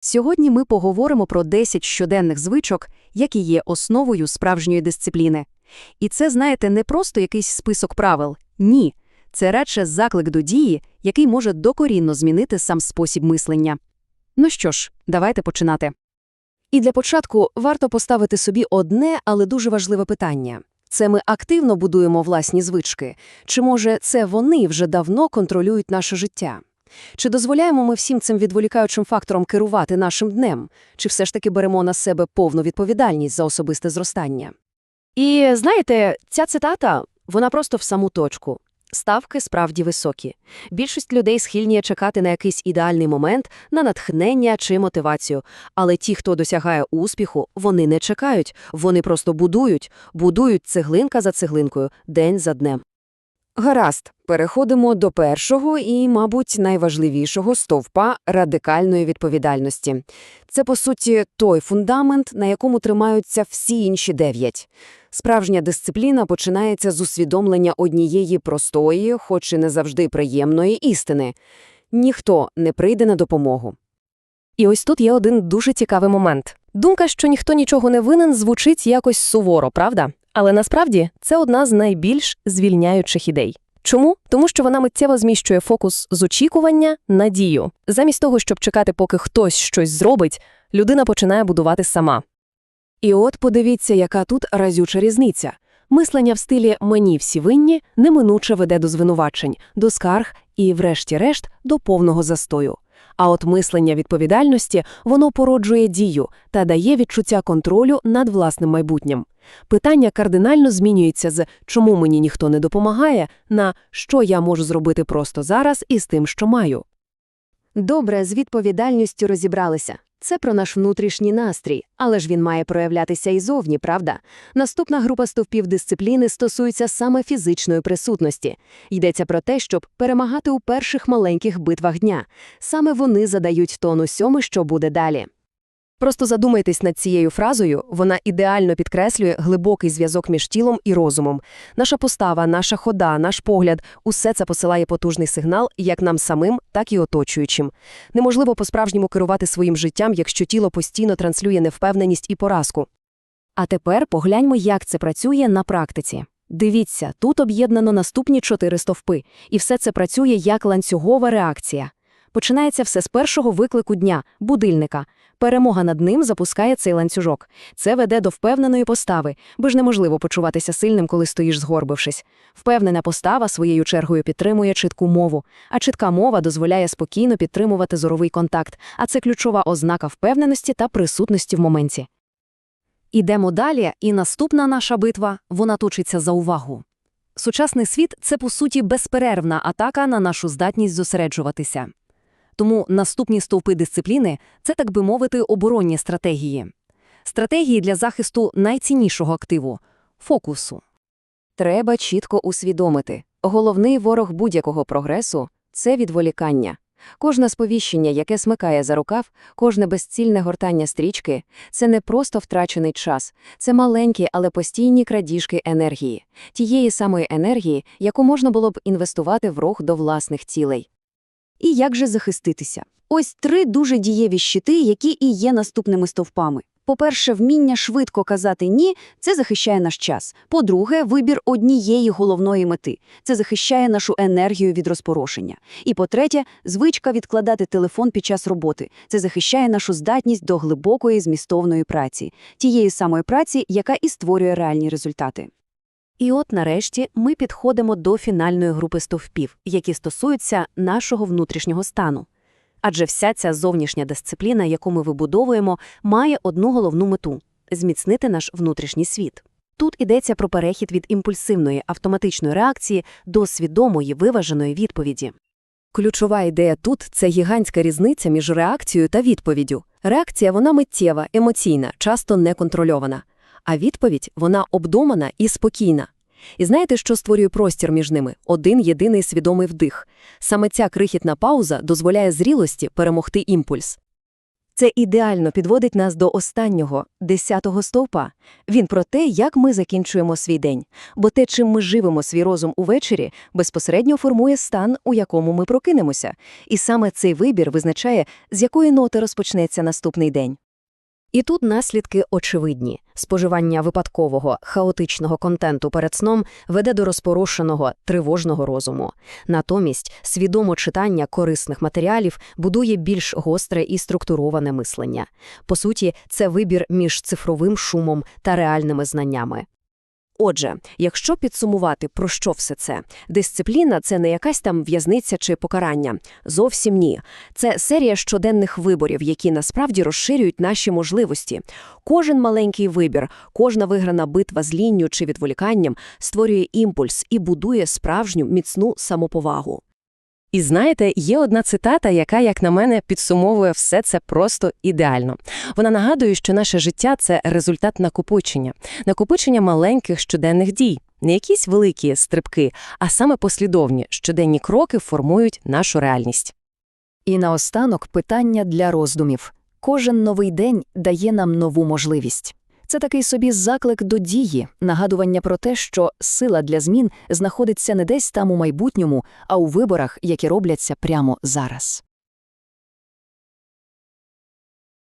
Сьогодні ми поговоримо про 10 щоденних звичок, які є основою справжньої дисципліни. І це, знаєте, не просто якийсь список правил. Ні. Це радше заклик до дії, який може докорінно змінити сам спосіб мислення. Ну що ж, давайте починати. І для початку варто поставити собі одне, але дуже важливе питання. Це ми активно будуємо власні звички? Чи, може, це вони вже давно контролюють наше життя? Чи дозволяємо ми всім цим відволікаючим фактором керувати нашим днем? Чи все ж таки беремо на себе повну відповідальність за особисте зростання? І знаєте, ця цитата, вона просто в саму точку. Ставки справді високі. Більшість людей схильні чекати на якийсь ідеальний момент, на натхнення чи мотивацію. Але ті, хто досягає успіху, вони не чекають, вони просто будують, будують цеглинка за цеглинкою, день за днем. Гаразд, переходимо до першого і, мабуть, найважливішого стовпа радикальної відповідальності. Це, по суті, той фундамент, на якому тримаються всі інші дев'ять. Справжня дисципліна починається з усвідомлення однієї простої, хоч і не завжди приємної істини. Ніхто не прийде на допомогу. І ось тут є один дуже цікавий момент. Думка, що ніхто нічого не винен, звучить якось суворо, правда? Але насправді це одна з найбільш звільняючих ідей. Чому? Тому що вона миттєво зміщує фокус з очікування на дію. Замість того, щоб чекати, поки хтось щось зробить, людина починає будувати сама. І от подивіться, яка тут разюча різниця. Мислення в стилі «мені всі винні» неминуче веде до звинувачень, до скарг і, врешті-решт, до повного застою. А от мислення відповідальності воно породжує дію та дає відчуття контролю над власним майбутнім. Питання кардинально змінюється з «чому мені ніхто не допомагає» на «що я можу зробити просто зараз із тим, що маю». Добре, з відповідальністю розібралися. Це про наш внутрішній настрій, але ж він має проявлятися і зовні, правда? Наступна група стовпів дисципліни стосується саме фізичної присутності. Йдеться про те, щоб перемагати у перших маленьких битвах дня. Саме вони задають тон усьому, що буде далі. Просто задумайтесь над цією фразою, вона ідеально підкреслює глибокий зв'язок між тілом і розумом. Наша постава, наша хода, наш погляд – усе це посилає потужний сигнал як нам самим, так і оточуючим. Неможливо по-справжньому керувати своїм життям, якщо тіло постійно транслює невпевненість і поразку. А тепер погляньмо, як це працює на практиці. Дивіться, тут об'єднано наступні чотири стовпи, і все це працює як ланцюгова реакція. Починається все з першого виклику дня – будильника. Перемога над ним запускає цей ланцюжок. Це веде до впевненої постави, бо ж неможливо почуватися сильним, коли стоїш згорбившись. Впевнена постава своєю чергою підтримує чітку мову, а чітка мова дозволяє спокійно підтримувати зоровий контакт, а це ключова ознака впевненості та присутності в моменті. Ідемо далі, і наступна наша битва – вона точиться за увагу. Сучасний світ – це, по суті, безперервна атака на нашу здатність зосереджуватися. Тому наступні стовпи дисципліни – це, так би мовити, оборонні стратегії. Стратегії для захисту найціннішого активу – фокусу. Треба чітко усвідомити. Головний ворог будь-якого прогресу – це відволікання. Кожне сповіщення, яке смикає за рукав, кожне безцільне гортання стрічки – це не просто втрачений час, це маленькі, але постійні крадіжки енергії. Тієї самої енергії, яку можна було б інвестувати в рух до власних цілей. І як же захиститися? Ось три дуже дієві щити, які і є наступними стовпами. По-перше, вміння швидко казати «ні» – це захищає наш час. По-друге, вибір однієї головної мети – це захищає нашу енергію від розпорошення. І по-третє, звичка відкладати телефон під час роботи – це захищає нашу здатність до глибокої змістовної праці, тієї самої праці, яка і створює реальні результати. І от нарешті ми підходимо до фінальної групи стовпів, які стосуються нашого внутрішнього стану. Адже вся ця зовнішня дисципліна, яку ми вибудовуємо, має одну головну мету зміцнити наш внутрішній світ. Тут йдеться про перехід від імпульсивної автоматичної реакції до свідомої виваженої відповіді. Ключова ідея тут це гігантська різниця між реакцією та відповіддю. Реакція вона миттєва, емоційна, часто неконтрольована а відповідь вона обдумана і спокійна. І знаєте, що створює простір між ними? Один єдиний свідомий вдих. Саме ця крихітна пауза дозволяє зрілості перемогти імпульс. Це ідеально підводить нас до останнього, десятого стовпа. Він про те, як ми закінчуємо свій день. Бо те, чим ми живемо свій розум увечері, безпосередньо формує стан, у якому ми прокинемося. І саме цей вибір визначає, з якої ноти розпочнеться наступний день. І тут наслідки очевидні. Споживання випадкового, хаотичного контенту перед сном веде до розпорошеного, тривожного розуму. Натомість свідомо читання корисних матеріалів будує більш гостре і структуроване мислення. По суті, це вибір між цифровим шумом та реальними знаннями. Отже, якщо підсумувати, про що все це? Дисципліна – це не якась там в'язниця чи покарання. Зовсім ні. Це серія щоденних виборів, які насправді розширюють наші можливості. Кожен маленький вибір, кожна виграна битва з лінню чи відволіканням створює імпульс і будує справжню міцну самоповагу. І знаєте, є одна цитата, яка, як на мене, підсумовує все це просто ідеально. Вона нагадує, що наше життя – це результат накопичення. Накопичення маленьких щоденних дій. Не якісь великі стрибки, а саме послідовні щоденні кроки формують нашу реальність. І наостанок питання для роздумів. Кожен новий день дає нам нову можливість. Це такий собі заклик до дії, нагадування про те, що сила для змін знаходиться не десь там у майбутньому, а у виборах, які робляться прямо зараз.